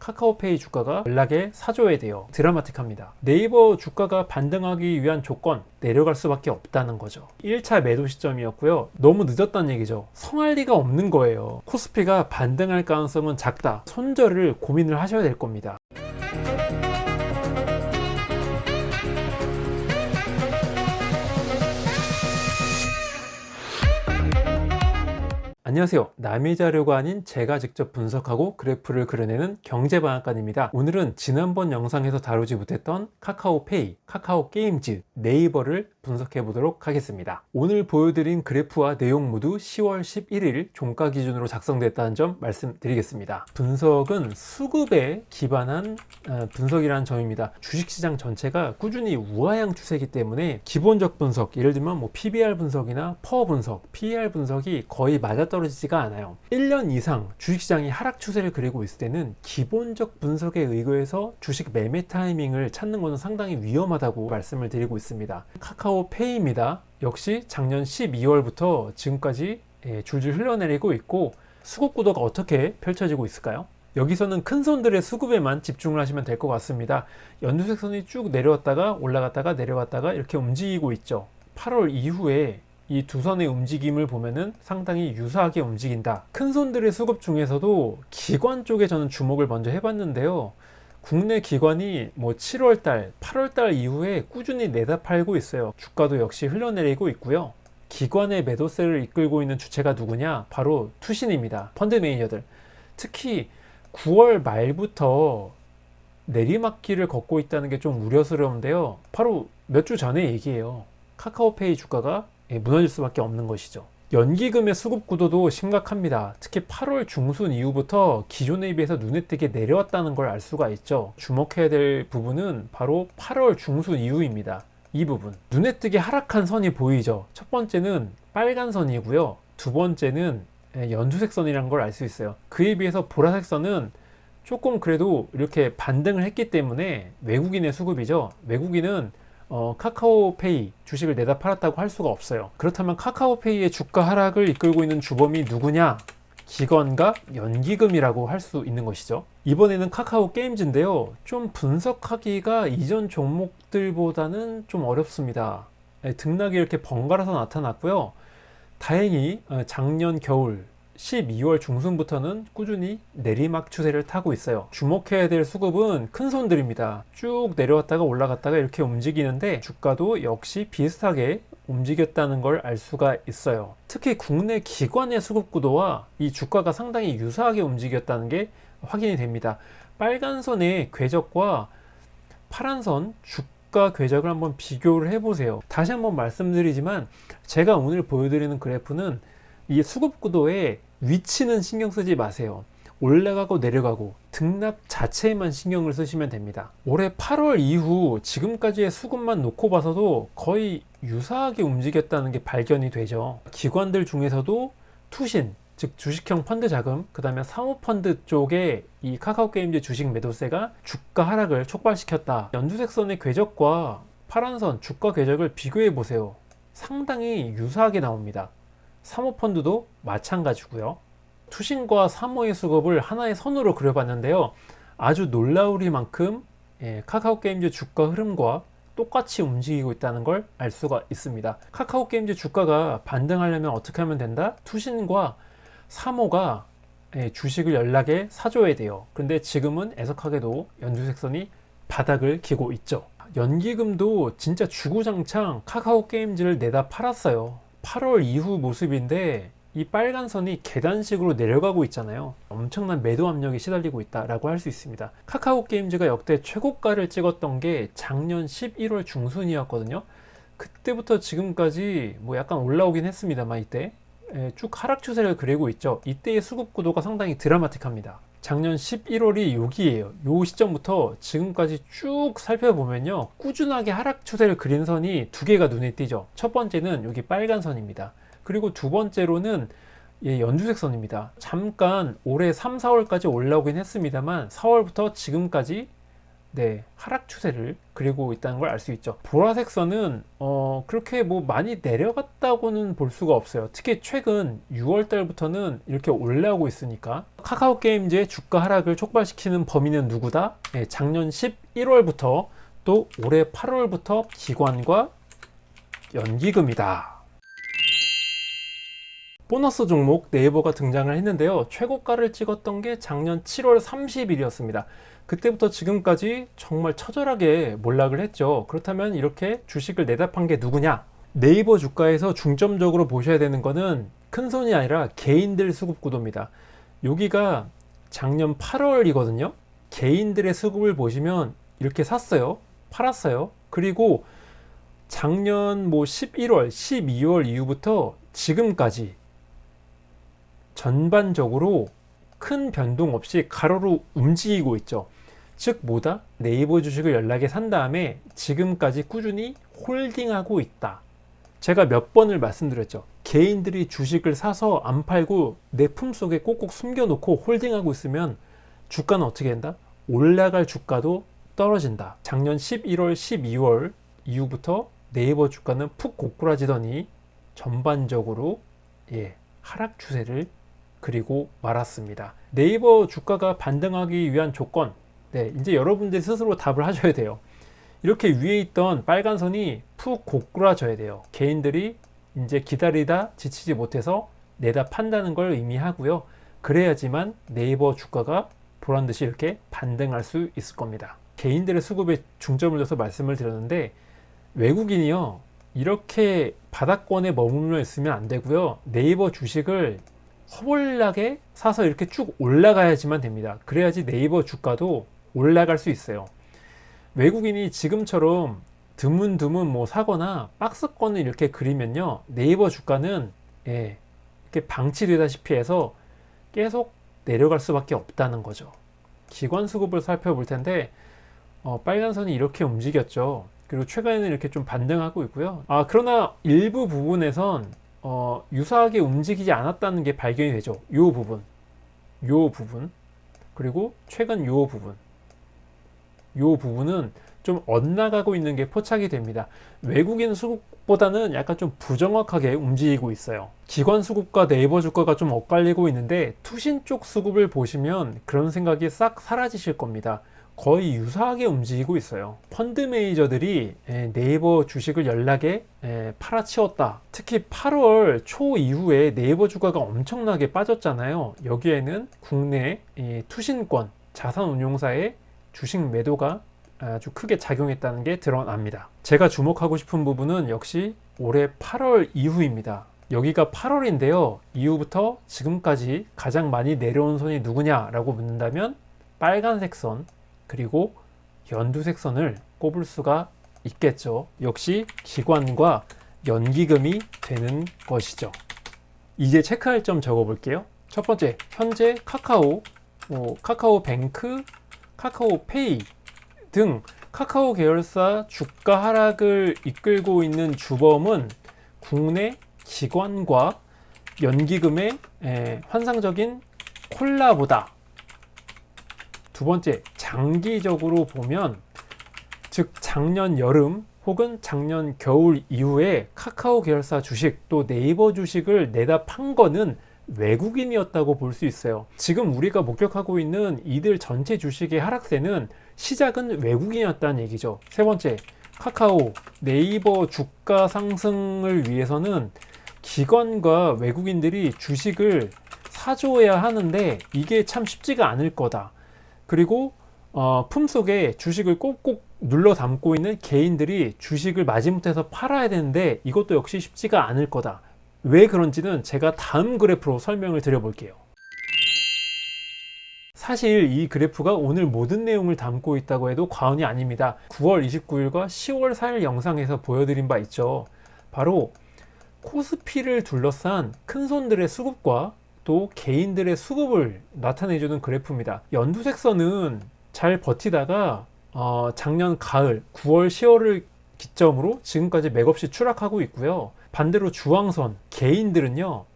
카카오페이 주가가 연락에 사줘야 돼요. 드라마틱합니다. 네이버 주가가 반등하기 위한 조건 내려갈 수밖에 없다는 거죠. 1차 매도 시점이었고요. 너무 늦었다는 얘기죠. 성할 리가 없는 거예요. 코스피가 반등할 가능성은 작다. 손절을 고민을 하셔야 될 겁니다. 안녕하세요. 남의 자료가 아닌 제가 직접 분석하고 그래프를 그려내는 경제방앗간입니다. 오늘은 지난번 영상에서 다루지 못했던 카카오페이, 카카오 게임즈, 네이버를 분석해 보도록 하겠습니다. 오늘 보여드린 그래프와 내용 모두 10월 11일 종가 기준으로 작성됐다는 점 말씀드리겠습니다. 분석은 수급에 기반한 어, 분석이라는 점입니다. 주식시장 전체가 꾸준히 우하향 추세이기 때문에 기본적 분석, 예를 들면 뭐 PBR 분석이나 퍼 분석, PER 분석이 거의 맞아떨어지지가 않아요. 1년 이상 주식시장이 하락 추세를 그리고 있을 때는 기본적 분석에 의거해서 주식 매매 타이밍을 찾는 것은 상당히 위험하다고 말씀을 드리고 있습니다. 카카오 페이입니다. 역시 작년 12월부터 지금까지 예, 줄줄 흘러내리고 있고 수급 구도가 어떻게 펼쳐지고 있을까요? 여기서는 큰 손들의 수급에만 집중을 하시면 될 것 같습니다. 연두색 선이 쭉 내려왔다가 올라갔다가 내려왔다가 이렇게 움직이고 있죠. 8월 이후에 이 두 선의 움직임을 보면은 상당히 유사하게 움직인다. 큰 손들의 수급 중에서도 기관 쪽에 저는 주목을 먼저 해봤는데요. 국내 기관이 뭐 7월 달, 8월 달 이후에 꾸준히 내다 팔고 있어요. 주가도 역시 흘러내리고 있고요. 기관의 매도세를 이끌고 있는 주체가 누구냐? 바로 투신입니다. 펀드 매니저들. 특히 9월 말부터 내리막길을 걷고 있다는 게 좀 우려스러운데요. 바로 몇 주 전의 얘기예요. 카카오페이 주가가 예, 무너질 수밖에 없는 것이죠. 연기금의 수급 구도도 심각합니다. 특히 8월 중순 이후부터 기존에 비해서 눈에 띄게 내려왔다는 걸 알 수가 있죠. 주목해야 될 부분은 바로 8월 중순 이후입니다. 이 부분. 눈에 띄게 하락한 선이 보이죠. 첫 번째는 빨간 선이고요. 두 번째는 예, 연두색 선이라는 걸알 수 있어요. 그에 비해서 보라색 선은 조금 그래도 이렇게 반등을 했기 때문에 외국인의 수급이죠. 외국인은 어, 카카오페이 주식을 내다 팔았다고 할 수가 없어요. 그렇다면 카카오페이의 주가 하락을 이끌고 있는 주범이 누구냐? 기관과 연기금이라고 할 수 있는 것이죠. 이번에는 카카오 게임즈인데요. 좀 분석하기가 이전 종목들보다는 좀 어렵습니다. 네, 등락이 이렇게 번갈아서 나타났고요. 다행히 어, 작년 겨울 12월 중순부터는 꾸준히 내리막 추세를 타고 있어요. 주목해야 될 수급은 큰 손들입니다. 쭉 내려왔다가 올라갔다가 이렇게 움직이는데 주가도 역시 비슷하게 움직였다는 걸 알 수가 있어요. 특히 국내 기관의 수급 구도와 이 주가가 상당히 유사하게 움직였다는 게 확인이 됩니다. 빨간 선의 궤적과 파란 선 주가 궤적을 한번 비교를 해보세요. 다시 한번 말씀드리지만 제가 오늘 보여드리는 그래프는 이 수급 구도에 위치는 신경 쓰지 마세요. 올라가고 내려가고 등락 자체에만 신경을 쓰시면 됩니다. 올해 8월 이후 지금까지의 수급만 놓고 봐서도 거의 유사하게 움직였다는 게 발견이 되죠. 기관들 중에서도 투신, 즉 주식형 펀드 자금, 그 다음에 사모펀드 쪽에 이 카카오 게임즈 주식 매도세가 주가 하락을 촉발시켰다. 연두색 선의 궤적과 파란선 주가 궤적을 비교해 보세요. 상당히 유사하게 나옵니다. 사모펀드도 마찬가지고요. 투신과 사모의 수급을 하나의 선으로 그려봤는데요. 아주 놀라우리만큼 예, 카카오 게임즈 주가 흐름과 똑같이 움직이고 있다는 걸 알 수가 있습니다. 카카오 게임즈 주가가 반등하려면 어떻게 하면 된다? 투신과 사모가 예, 주식을 연락에 사줘야 돼요. 근데 지금은 애석하게도 연두색선이 바닥을 기고 있죠. 연기금도 진짜 주구장창 카카오 게임즈를 내다 팔았어요. 8월 이후 모습인데 이 빨간 선이 계단식으로 내려가고 있잖아요. 엄청난 매도 압력이 시달리고 있다라고 할 수 있습니다. 카카오 게임즈가 역대 최고가를 찍었던 게 작년 11월 중순이었거든요. 그때부터 지금까지 뭐 약간 올라오긴 했습니다만 이때 예, 쭉 하락 추세를 그리고 있죠. 이때의 수급 구도가 상당히 드라마틱합니다. 작년 11월이 여기에요. 요 시점부터 지금까지 쭉 살펴보면요. 꾸준하게 하락 추세를 그린 선이 두 개가 눈에 띄죠. 첫 번째는 여기 빨간 선입니다. 그리고 두 번째로는 예, 연두색 선입니다. 잠깐 올해 3, 4월까지 올라오긴 했습니다만 4월부터 지금까지 네, 하락 추세를 그리고 있다는 걸 알 수 있죠. 보라색 선은 어, 그렇게 뭐 많이 내려갔다고는 볼 수가 없어요. 특히 최근 6월 달부터는 이렇게 올라오고 있으니까 카카오 게임즈의 주가 하락을 촉발시키는 범인은 누구다? 네, 작년 11월부터 또 올해 8월부터 기관과 연기금이다. 보너스 종목 네이버가 등장을 했는데요. 최고가를 찍었던 게 작년 7월 30일이었습니다. 그때부터 지금까지 정말 처절하게 몰락을 했죠. 그렇다면 이렇게 주식을 내다판 게 누구냐? 네이버 주가에서 중점적으로 보셔야 되는 거는 큰 손이 아니라 개인들 수급 구도입니다. 여기가 작년 8월이거든요. 개인들의 수급을 보시면 이렇게 샀어요. 팔았어요. 그리고 작년 뭐 11월, 12월 이후부터 지금까지 전반적으로 큰 변동 없이 가로로 움직이고 있죠. 즉 뭐다? 네이버 주식을 연락에 산 다음에 지금까지 꾸준히 홀딩하고 있다. 제가 몇 번을 말씀드렸죠. 개인들이 주식을 사서 안 팔고 내 품속에 꼭꼭 숨겨놓고 홀딩하고 있으면 주가는 어떻게 된다? 올라갈 주가도 떨어진다. 작년 11월, 12월 이후부터 네이버 주가는 푹 고꾸라지더니 전반적으로 예, 하락 추세를 그리고 말았습니다. 네이버 주가가 반등하기 위한 조건, 네, 이제 여러분들이 스스로 답을 하셔야 돼요. 이렇게 위에 있던 빨간 선이 푹 고꾸라져야 돼요. 개인들이 이제 기다리다 지치지 못해서 내다 판다는 걸 의미하고요. 그래야지만 네이버 주가가 보란 듯이 이렇게 반등할 수 있을 겁니다. 개인들의 수급에 중점을 둬서 말씀을 드렸는데 외국인이요. 이렇게 바닥권에 머물러 있으면 안 되고요. 네이버 주식을 허벌나게 사서 이렇게 쭉 올라가야지만 됩니다. 그래야지 네이버 주가도 올라갈 수 있어요. 외국인이 지금처럼 드문드문 뭐 사거나 박스권을 이렇게 그리면요. 네이버 주가는 예, 이렇게 방치되다시피 해서 계속 내려갈 수밖에 없다는 거죠. 기관 수급을 살펴볼 텐데 어, 빨간 선이 이렇게 움직였죠. 그리고 최근에는 이렇게 좀 반등하고 있고요. 아 그러나 일부 부분에선 어, 유사하게 움직이지 않았다는 게 발견이 되죠. 요 부분, 요 부분, 그리고 최근 요 부분, 요 부분은 좀 엇나가고 있는 게 포착이 됩니다. 외국인 수급보다는 약간 좀 부정확하게 움직이고 있어요. 기관 수급과 네이버 주가가 좀 엇갈리고 있는데 투신 쪽 수급을 보시면 그런 생각이 싹 사라지실 겁니다. 거의 유사하게 움직이고 있어요. 펀드 매니저들이 네이버 주식을 연락에 팔아치웠다. 특히 8월 초 이후에 네이버 주가가 엄청나게 빠졌잖아요. 여기에는 국내 투신권 자산운용사의 주식 매도가 아주 크게 작용했다는 게 드러납니다. 제가 주목하고 싶은 부분은 역시 올해 8월 이후입니다. 여기가 8월인데요. 이후부터 지금까지 가장 많이 내려온 선이 누구냐라고 묻는다면 빨간색 선 그리고 연두색 선을 꼽을 수가 있겠죠. 역시 기관과 연기금이 되는 것이죠. 이제 체크할 점 적어 볼게요. 첫 번째, 현재 카카오, 뭐 카카오 뱅크, 카카오페이 등 카카오 계열사 주가 하락을 이끌고 있는 주범은 국내 기관과 연기금의 에, 환상적인 콜라보다. 두 번째, 장기적으로 보면 즉 작년 여름 혹은 작년 겨울 이후에 카카오 계열사 주식 또 네이버 주식을 내다 판 거는 외국인이었다고 볼 수 있어요. 지금 우리가 목격하고 있는 이들 전체 주식의 하락세는 시작은 외국인이었다는 얘기죠. 세 번째, 카카오, 네이버 주가 상승을 위해서는 기관과 외국인들이 주식을 사줘야 하는데 이게 참 쉽지가 않을 거다. 그리고 어, 품속에 주식을 꼭꼭 눌러 담고 있는 개인들이 주식을 마지못해서 팔아야 되는데 이것도 역시 쉽지가 않을 거다. 왜 그런지는 제가 다음 그래프로 설명을 드려볼게요. 사실 이 그래프가 오늘 모든 내용을 담고 있다고 해도 과언이 아닙니다. 9월 29일과 10월 4일 영상에서 보여드린 바 있죠. 바로 코스피를 둘러싼 큰손들의 수급과 또 개인들의 수급을 나타내주는 그래프입니다. 연두색 선은 잘 버티다가 어, 작년 가을 9월 10월을 기점으로 지금까지 맥없이 추락하고 있고요. 반대로 주황선 개인들은요.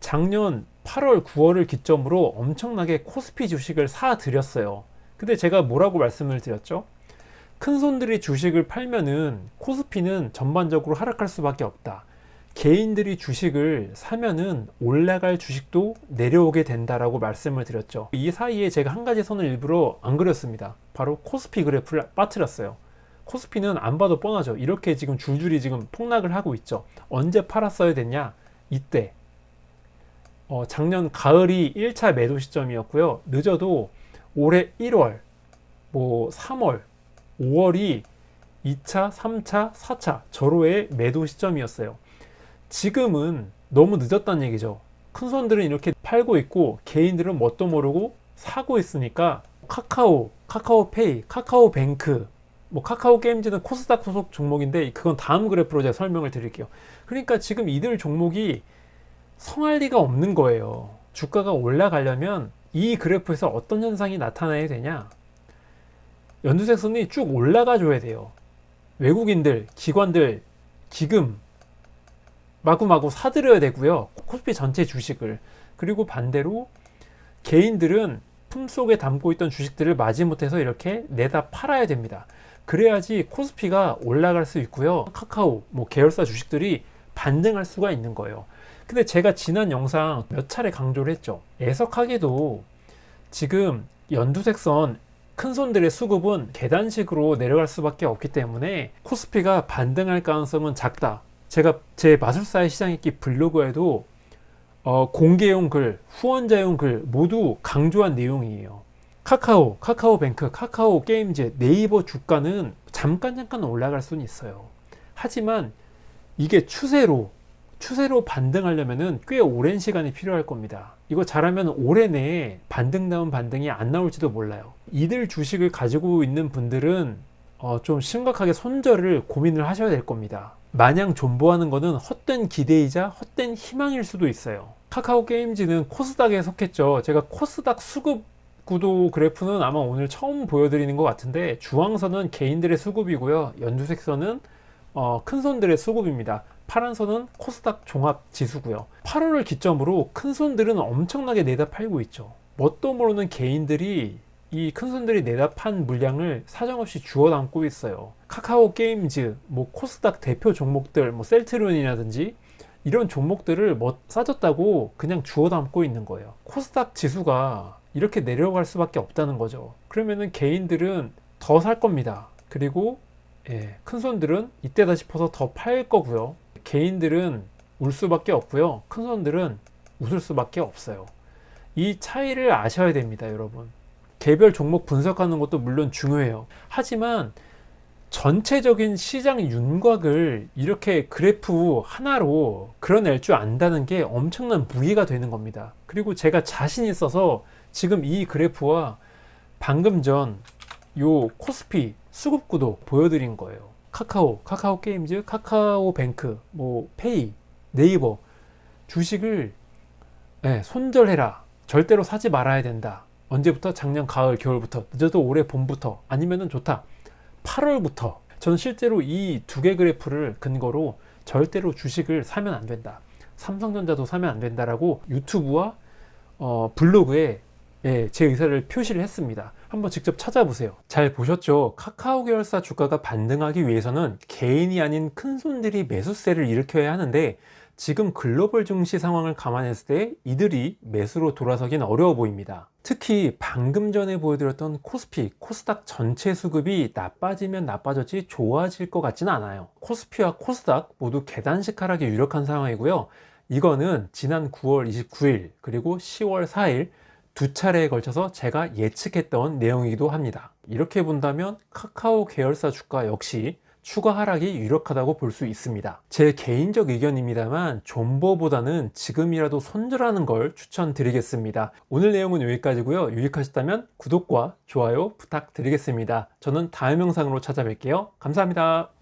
작년 8월 9월을 기점으로 엄청나게 코스피 주식을 사 들였어요. 근데 제가 뭐라고 말씀을 드렸죠? 큰 손들이 주식을 팔면은 코스피는 전반적으로 하락할 수밖에 없다. 개인들이 주식을 사면은 올라갈 주식도 내려오게 된다라고 말씀을 드렸죠. 이 사이에 제가 한 가지 선을 일부러 안 그렸습니다. 바로 코스피 그래프를 빠뜨렸어요. 코스피는 안 봐도 뻔하죠. 이렇게 지금 줄줄이 지금 폭락을 하고 있죠. 언제 팔았어야 됐냐? 이때. 어, 작년 가을이 1차 매도 시점이었고요. 늦어도 올해 1월, 뭐 3월, 5월이 2차, 3차, 4차 절호의 매도 시점이었어요. 지금은 너무 늦었다는 얘기죠. 큰 손들은 이렇게 팔고 있고 개인들은 뭣도 모르고 사고 있으니까 카카오, 카카오페이, 카카오뱅크, 뭐 카카오 게임즈는 코스닥 소속 종목인데 그건 다음 그래프로 제가 설명을 드릴게요. 그러니까 지금 이들 종목이 성할 리가 없는 거예요. 주가가 올라가려면 이 그래프에서 어떤 현상이 나타나야 되냐? 연두색 선이 쭉 올라가 줘야 돼요. 외국인들, 기관들, 기금 마구마구 사들여야 되고요. 코스피 전체 주식을. 그리고 반대로 개인들은 품속에 담고 있던 주식들을 마지못해서 이렇게 내다 팔아야 됩니다. 그래야지 코스피가 올라갈 수 있고요. 카카오, 뭐 계열사 주식들이 반등할 수가 있는 거예요. 근데 제가 지난 영상 몇 차례 강조를 했죠. 애석하게도 지금 연두색선 큰 손들의 수급은 계단식으로 내려갈 수밖에 없기 때문에 코스피가 반등할 가능성은 작다. 제가 제 마술사의 시장읽기 블로그에도 어, 공개용 글, 후원자용 글 모두 강조한 내용이에요. 카카오, 카카오뱅크, 카카오 게임즈, 네이버 주가는 잠깐 잠깐 올라갈 수는 있어요. 하지만 이게 추세로 추세로 반등하려면은 꽤 오랜 시간이 필요할 겁니다. 이거 잘하면 올해 내에 반등 다운 반등이 안 나올지도 몰라요. 이들 주식을 가지고 있는 분들은 어, 좀 심각하게 손절을 고민을 하셔야 될 겁니다. 마냥 존버하는 것은 헛된 기대이자 헛된 희망일 수도 있어요. 카카오 게임즈는 코스닥에 속했죠. 제가 코스닥 수급 구도 그래프는 아마 오늘 처음 보여드리는 것 같은데 주황선은 개인들의 수급이고요. 연두색선은 어, 큰 손들의 수급입니다. 파란 선은 코스닥 종합 지수고요. 8월을 기점으로 큰 손들은 엄청나게 내다 팔고 있죠. 뭣도 모르는 개인들이 이 큰 손들이 내다 판 물량을 사정없이 주워 담고 있어요. 카카오 게임즈, 뭐 코스닥 대표 종목들, 뭐 셀트론이라든지 이런 종목들을 뭐 싸졌다고 그냥 주워 담고 있는 거예요. 코스닥 지수가 이렇게 내려갈 수밖에 없다는 거죠. 그러면은 개인들은 더 살 겁니다. 그리고 예, 큰 손들은 이때다 싶어서 더 팔 거고요. 개인들은 울 수밖에 없고요. 큰 손들은 웃을 수밖에 없어요. 이 차이를 아셔야 됩니다, 여러분. 개별 종목 분석하는 것도 물론 중요해요. 하지만 전체적인 시장 윤곽을 이렇게 그래프 하나로 그려낼 줄 안다는 게 엄청난 무기가 되는 겁니다. 그리고 제가 자신 있어서 지금 이 그래프와 방금 전 요 코스피 수급 구도 보여드린 거예요. 카카오, 카카오 게임즈, 카카오 뱅크, 뭐 페이, 네이버 주식을 네, 손절해라. 절대로 사지 말아야 된다. 언제부터? 작년 가을, 겨울부터. 늦어도 올해 봄부터. 아니면은 좋다. 8월부터. 저는 실제로 이 두 개 그래프를 근거로 절대로 주식을 사면 안 된다. 삼성전자도 사면 안 된다라고 유튜브와 어, 블로그에 예, 제 의사를 표시를 했습니다. 한번 직접 찾아보세요. 잘 보셨죠? 카카오 계열사 주가가 반등하기 위해서는 개인이 아닌 큰 손들이 매수세를 일으켜야 하는데 지금 글로벌 증시 상황을 감안했을 때 이들이 매수로 돌아서긴 어려워 보입니다. 특히 방금 전에 보여드렸던 코스피, 코스닥 전체 수급이 나빠지면 나빠졌지 좋아질 것 같지는 않아요. 코스피와 코스닥 모두 계단식 하락이 유력한 상황이고요. 이거는 지난 9월 29일 그리고 10월 4일 두 차례에 걸쳐서 제가 예측했던 내용이기도 합니다. 이렇게 본다면 카카오 계열사 주가 역시 추가 하락이 유력하다고 볼 수 있습니다. 제 개인적 의견입니다만 존버보다는 지금이라도 손절하는 걸 추천드리겠습니다. 오늘 내용은 여기까지고요. 유익하셨다면 구독과 좋아요 부탁드리겠습니다. 저는 다음 영상으로 찾아뵐게요. 감사합니다.